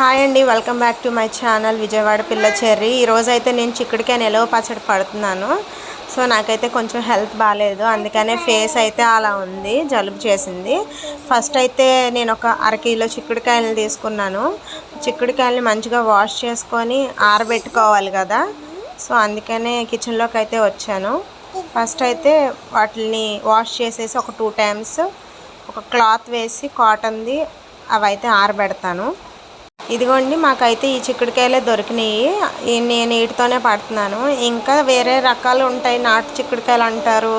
Hi అండి welcome back to my channel Vijayawada పిల్ల Cherry. ఈరోజు అయితే నేను చిక్కుడికాయ నిలవ పచ్చడి పడుతున్నాను. సో నాకైతే కొంచెం హెల్త్ బాగాలేదు అందుకనే ఫేస్ అయితే అలా ఉంది జలుబు చేసింది. ఫస్ట్ అయితే నేను ఒక అరకిలో చిక్కుడుకాయలు తీసుకున్నాను. చిక్కుడుకాయలని మంచిగా వాష్ చేసుకొని ఆరబెట్టుకోవాలి కదా. సో అందుకనే కిచెన్లోకి అయితే వచ్చాను. ఫస్ట్ అయితే వాటిని వాష్ చేసేసి ఒక టూ టైమ్స్ ఒక క్లాత్ వేసి కాటన్ది అవి అయితే ఆరబెడతాను. ఇదిగోండి మాకైతే ఈ చిక్కుడుకాయలే దొరికినాయి. నేను వీటితోనే పడుతున్నాను. ఇంకా వేరే రకాలు ఉంటాయి. నాటు చిక్కుడుకాయలు అంటారు.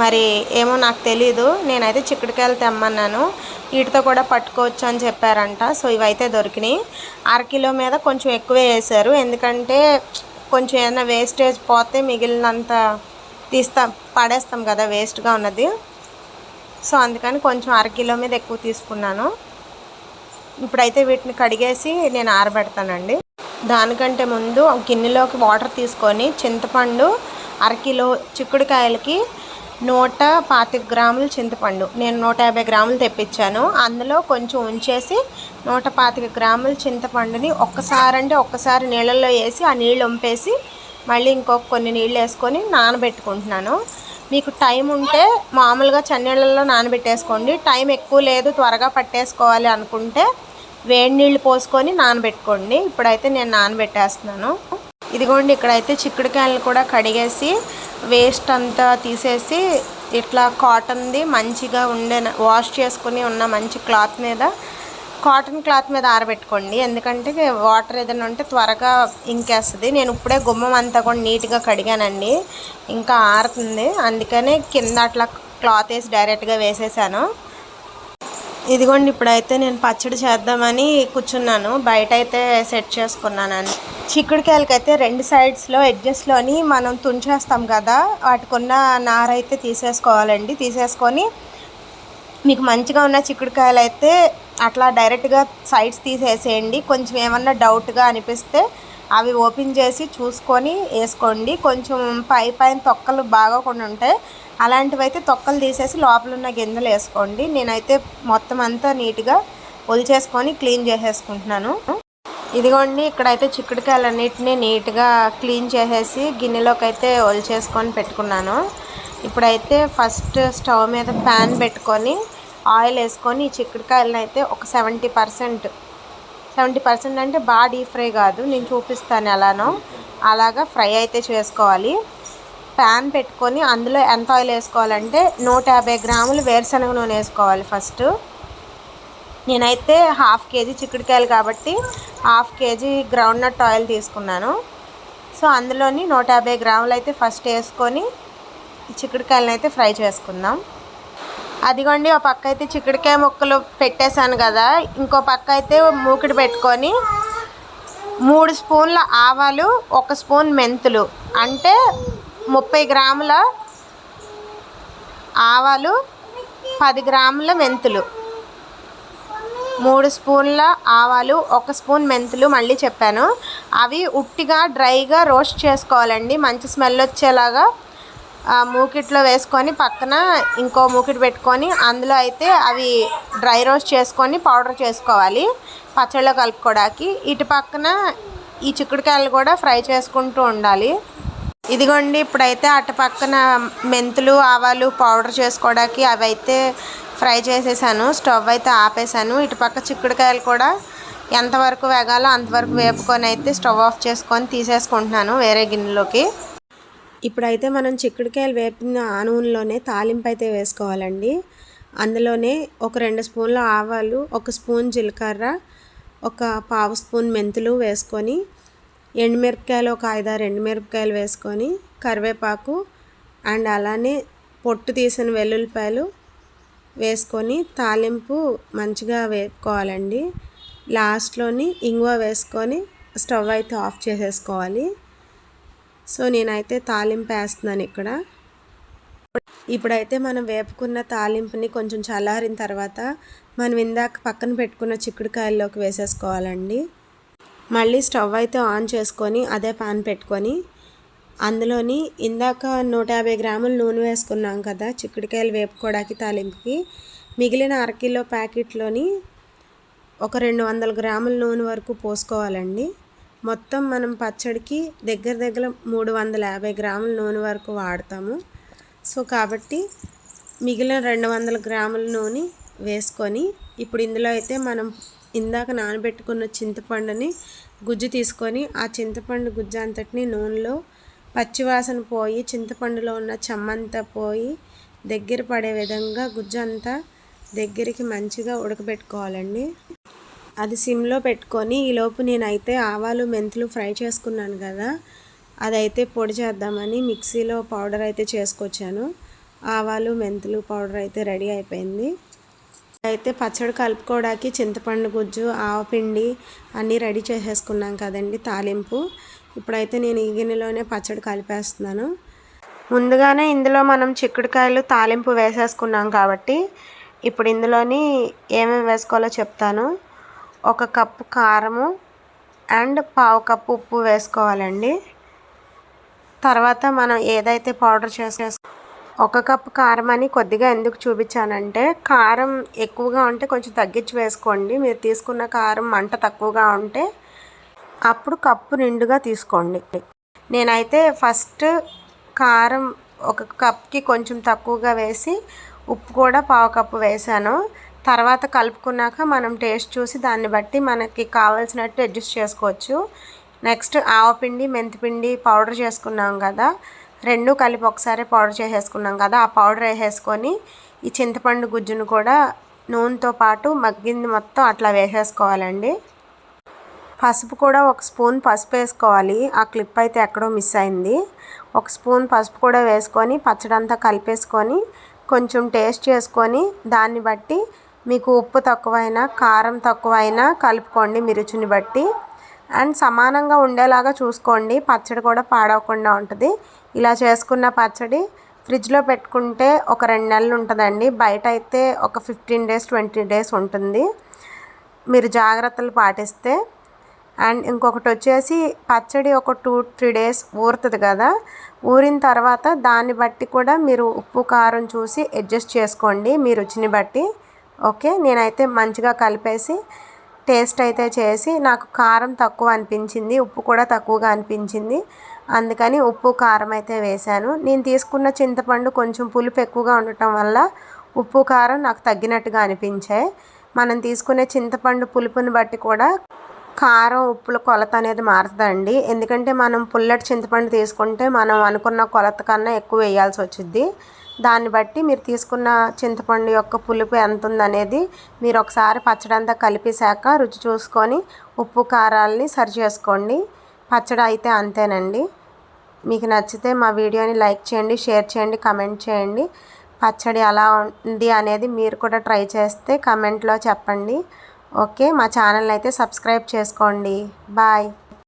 మరి ఏమో నాకు తెలీదు. నేనైతే చిక్కుడుకాయలు తెమ్మన్నాను. వీటితో కూడా పట్టుకోవచ్చు అని చెప్పారంట. సో ఇవైతే దొరికినాయి. అరకిలో మీద కొంచెం ఎక్కువే వేశారు. ఎందుకంటే కొంచెం ఏదైనా వేస్టేజ్ పోతే మిగిలినంత తీస్తాం పడేస్తాం కదా వేస్ట్గా ఉన్నది. సో అందుకని కొంచెం అరకిలో మీద ఎక్కువ తీసుకున్నాను. ఇప్పుడైతే వీటిని కడిగేసి నేను ఆరబెడతానండి. దానికంటే ముందు గిన్నెలోకి వాటర్ తీసుకొని చింతపండు అరకిలో చిక్కుడుకాయలకి నూట పాతిక గ్రాములు చింతపండు. నేను నూట యాభై గ్రాములు తెప్పించాను. అందులో కొంచెం ఉంచేసి నూట పాతిక గ్రాముల చింతపండుని ఒక్కసారి అంటే ఒక్కసారి నీళ్ళల్లో వేసి ఆ నీళ్ళు వంపేసి మళ్ళీ ఇంకొక కొన్ని నీళ్ళు వేసుకొని నానబెట్టుకుంటున్నాను. మీకు టైం ఉంటే మామూలుగా చన్నీళ్ళల్లో నానబెట్టేసుకోండి. టైం ఎక్కువ లేదు త్వరగా పట్టేసుకోవాలి అనుకుంటే వేడి నీళ్ళు పోసుకొని నానబెట్టుకోండి. ఇప్పుడైతే నేను నానబెట్టేస్తున్నాను. ఇదిగోండి ఇక్కడైతే చిక్కుడుకాయలు కూడా కడిగేసి వేస్ట్ అంతా తీసేసి ఇట్లా కాటన్ది మంచిగా ఉండే వాష్ చేసుకుని ఉన్న మంచి క్లాత్ మీద కాటన్ క్లాత్ మీద ఆరబెట్టుకోండి. ఎందుకంటే వాటర్ ఏదైనా ఉంటే త్వరగా ఇంకేస్తుంది. నేను ఇప్పుడే గుమ్మం అంతా కూడా నీట్గా కడిగానండి. ఇంకా ఆరుతుంది. అందుకనే కింద అట్లా క్లాత్ వేసి డైరెక్ట్గా వేసేసాను. ఇదిగోండి ఇప్పుడైతే నేను పచ్చడి చేద్దామని కూర్చున్నాను. బయట అయితే సెట్ చేసుకున్నాను చిక్కుడుకాయలకి అయితే రెండు సైడ్స్లో ఎడ్జెస్లోని మనం తుంచేస్తాం కదా వాటికున్న నార అయితే తీసేసుకోవాలండి. తీసేసుకొని మీకు మంచిగా ఉన్న చిక్కుడుకాయలు అయితే అట్లా డైరెక్ట్గా సైడ్స్ తీసేసేయండి. కొంచెం ఏమన్నా డౌట్గా అనిపిస్తే అవి ఓపెన్ చేసి చూసుకొని వేసుకోండి. కొంచెం పై పైన తొక్కలు బాగా కొన్ని ఉంటాయి అలాంటివి అయితే తొక్కలు తీసేసి లోపల ఉన్న గింజలు వేసుకోండి. నేనైతే మొత్తం అంతా నీట్గా ఒలిచేసుకొని క్లీన్ చేసేసుకుంటున్నాను. ఇదిగోండి ఇక్కడైతే చిక్కుడుకాయలన్నిటినీ నీట్గా క్లీన్ చేసేసి గిన్నెలోకి అయితే ఒలిచేసుకొని పెట్టుకున్నాను. ఇప్పుడైతే ఫస్ట్ స్టవ్ మీద ప్యాన్ పెట్టుకొని ఆయిల్ వేసుకొని ఈ చిక్కుడుకాయలను అయితే ఒక సెవెంటీ పర్సెంట్ సెవెంటీ పర్సెంట్ అంటే బాగా డీప్ ఫ్రై కాదు. నేను చూపిస్తాను ఎలానో. అలాగా ఫ్రై అయితే చేసుకోవాలి. ప్యాన్ పెట్టుకొని అందులో ఎంత ఆయిల్ వేసుకోవాలంటే నూట యాభై గ్రాములు వేరుశనగ నూనె వేసుకోవాలి ఫస్ట్ నేనైతే హాఫ్ కేజీ చిక్కుడుకాయలు కాబట్టి half KG ground nut oil తీసుకున్నాను. సో అందులోని నూట యాభై గ్రాములు అయితే ఫస్ట్ వేసుకొని చిక్కుడుకాయలను అయితే ఫ్రై చేసుకుందాం. అదిగోండి ఒక పక్క అయితే చిక్కుడుకాయ ముక్కలు పెట్టేశాను కదా. ఇంకో పక్క అయితే మూకిడి పెట్టుకొని మూడు స్పూన్ల ఆవాలు ఒక స్పూన్ మెంతులు. అంటే ముప్పై గ్రాముల ఆవాలు పది గ్రాముల మెంతులు. మూడు స్పూన్ల ఆవాలు ఒక స్పూన్ మెంతులు మళ్ళీ చెప్పాను. అవి ఉట్టిగా డ్రైగా రోస్ట్ చేసుకోవాలండి. మంచి స్మెల్ వచ్చేలాగా మూకిట్లో వేసుకొని పక్కన ఇంకో మూకిట్ పెట్టుకొని అందులో అయితే అవి డ్రై రోస్ట్ చేసుకొని పౌడర్ చేసుకోవాలి. పచ్చళ్ళలో కలుపుకోవడానికి. ఇటు పక్కన ఈ చిక్కుడుకాయలు కూడా ఫ్రై చేసుకుంటూ ఉండాలి. ఇదిగోండి ఇప్పుడైతే అటు పక్కన మెంతులు ఆవాలు పౌడర్ చేసుకోవడానికి అవి అయితే ఫ్రై చేసేసాను. స్టవ్ అయితే ఆపేసాను. ఇటు పక్క చిక్కుడుకాయలు కూడా ఎంతవరకు వేగాలో అంతవరకు వేపుకొని అయితే స్టవ్ ఆఫ్ చేసుకొని తీసేసుకుంటున్నాను వేరే గిన్నెలోకి. ఇప్పుడైతే మనం చిక్కుడుకాయలు వేపిన ఆ నూనెలోనే తాలింపు అయితే వేసుకోవాలండి. అందులోనే ఒక రెండు స్పూన్ల ఆవాలు ఒక స్పూన్ జీలకర్ర ఒక పావు స్పూన్ మెంతులు వేసుకొని ఎండుమిరపకాయలు ఒక ఐదారు ఎండుమిరపకాయలు వేసుకొని కరివేపాకు అండ్ అలానే పొట్టు తీసిన వెల్లుల్లిపాయలు వేసుకొని తాలింపు మంచిగా వేపుకోవాలండి. లాస్ట్లోని ఇంగువ వేసుకొని స్టవ్ అయితే ఆఫ్ చేసేసుకోవాలి. సో నేనైతే తాలింపు వేస్తున్నాను ఇక్కడ. ఇప్పుడైతే మనం వేపుకున్న తాలింపుని కొంచెం చల్లారిన తర్వాత మనం ఇందాక పక్కన పెట్టుకున్న చిక్కుడుకాయల్లోకి వేసేసుకోవాలండి. మళ్ళీ స్టవ్ అయితే ఆన్ చేసుకొని అదే పాన్ పెట్టుకొని అందులోని ఇందాక నూట యాభై గ్రాముల నూనె వేసుకున్నాం కదా చిక్కుడుకాయలు వేపుకోవడానికి తాలింపుకి మిగిలిన అరకిలో ప్యాకెట్లోని ఒక రెండు వందల గ్రాముల నూనె వరకు పోసుకోవాలండి. మొత్తం మనం పచ్చడికి దగ్గర దగ్గర మూడు వందల యాభై గ్రాముల నూనె వరకు వాడతాము. సో కాబట్టి మిగిలిన రెండు వందల గ్రాముల నూనె వేసుకొని ఇప్పుడు ఇందులో అయితే మనం ఇందాక నానబెట్టుకున్న చింతపండుని గుజ్జు తీసుకొని ఆ చింతపండు గుజ్జు అంతటిని నూనెలో పచ్చివాసన పోయి చింతపండులో ఉన్న చెమ్మంతా పోయి దగ్గర పడే విధంగా గుజ్జు అంతా దగ్గరికి మంచిగా ఉడకబెట్టుకోవాలండి. అది సిమ్లో పెట్టుకొని ఈలోపు నేనైతే ఆవాలు మెంతులు ఫ్రై చేసుకున్నాను కదా అదైతే పొడి చేద్దామని మిక్సీలో పౌడర్ అయితే చేసుకొచ్చాను. ఆవాలు మెంతులు పౌడర్ అయితే రెడీ అయిపోయింది. అయితే పచ్చడి కలుపుకోవడానికి చింతపండు గుజ్జు ఆవపిండి అన్నీ రెడీ చేసేసుకున్నాం కదండి తాలింపు. ఇప్పుడైతే నేను ఈ గిన్నెలోనే పచ్చడి కలిపేస్తున్నాను. ముందుగానే ఇందులో మనం చిక్కుడుకాయలు తాలింపు వేసేసుకున్నాం కాబట్టి ఇప్పుడు ఇందులోని ఏమేమి వేసుకోవాలో చెప్తాను. ఒక కప్పు కారము అండ్ పావు కప్పు ఉప్పు వేసుకోవాలండి. తర్వాత మనం ఏదైతే పౌడర్ చేసే ఒక కప్పు కారం అని కొద్దిగా ఎందుకు చూపించానంటే కారం ఎక్కువగా ఉంటే కొంచెం తగ్గించి వేసుకోండి. మీరు తీసుకున్న కారం మంట తక్కువగా ఉంటే అప్పుడు కప్పు నిండుగా తీసుకోండి. నేనైతే ఫస్ట్ కారం ఒక కప్కి కొంచెం తక్కువగా వేసి ఉప్పు కూడా పావు కప్పు వేసాను. తర్వాత కలుపుకున్నాక మనం టేస్ట్ చూసి దాన్ని బట్టి మనకి కావాల్సినట్టు అడ్జస్ట్ చేసుకోవచ్చు. నెక్స్ట్ ఆవపిండి మెంతిపిండి పౌడర్ చేసుకున్నాం కదా రెండు కలిపి ఒకసారి పౌడర్ చేసేసుకున్నాం కదా ఆ పౌడర్ వేసేసుకొని ఈ చింతపండు గుజ్జును కూడా నూనెతో పాటు మగ్గింది మొత్తం అట్లా వేసేసుకోవాలండి. పసుపు కూడా ఒక స్పూన్ పసుపు వేసుకోవాలి. ఆ క్లిప్ అయితే ఎక్కడో మిస్ అయింది. ఒక స్పూన్ పసుపు కూడా వేసుకొని పచ్చడంతా కలిపేసుకొని కొంచెం టేస్ట్ చేసుకొని దాన్ని బట్టి మీకు ఉప్పు తక్కువైనా కారం తక్కువైనా కలుపుకోండి మీ రుచిని బట్టి. అండ్ సమానంగా ఉండేలాగా చూసుకోండి. పచ్చడి కూడా పాడవకుండా ఉంటుంది. ఇలా చేసుకున్న పచ్చడి ఫ్రిడ్జ్లో పెట్టుకుంటే ఒక రెండు నెలలు ఉంటుందండి. బయట అయితే ఒక ఫిఫ్టీన్ డేస్ ట్వంటీ డేస్ ఉంటుంది. మీరు జాగ్రత్తలు పాటిస్తే. అండ్ ఇంకొకటి వచ్చేసి పచ్చడి ఒక టూ త్రీ డేస్ ఊరుతుంది కదా. ఊరిన తర్వాత దాన్ని బట్టి కూడా మీరు ఉప్పు కారం చూసి అడ్జస్ట్ చేసుకోండి మీ రుచిని బట్టి. ఓకే? నేనైతే మంచిగా కలిపేసి టేస్ట్ అయితే చేసి నాకు కారం తక్కువ అనిపించింది ఉప్పు కూడా తక్కువగా అనిపించింది. అందుకని ఉప్పు కారం అయితే వేశాను. నేను తీసుకున్న చింతపండు కొంచెం పులుపు ఎక్కువగా ఉండటం వల్ల ఉప్పు కారం నాకు తగ్గినట్టుగా అనిపించాయి. మనం తీసుకునే చింతపండు పులుపుని బట్టి కూడా కారం ఉప్పుల కొలత అనేది మారుతుందండి ఎందుకంటే మనం పుల్లటి చింతపండు తీసుకుంటే మనం అనుకున్న కొలత కన్నా ఎక్కువ వేయాల్సి వచ్చింది దాన్ని బట్టి మీరు తీసుకున్న చింతపండు యొక్క పులుపు ఎంత ఉందనేది మీరు ఒకసారి పచ్చడంతా కలిపేశాక రుచి చూసుకొని ఉప్పు కారాలని సరి చేసుకోండి. పచ్చడి అయితే అంతేనండి. మీకు నచ్చితే మా వీడియోని లైక్ చేయండి షేర్ చేయండి కమెంట్ చేయండి. పచ్చడి అలా ఉంది అనేది మీరు కూడా ట్రై చేస్తే కమెంట్లో చెప్పండి. ఓకే మా ఛానల్ అయితే సబ్స్క్రైబ్ చేసుకోండి. బాయ్.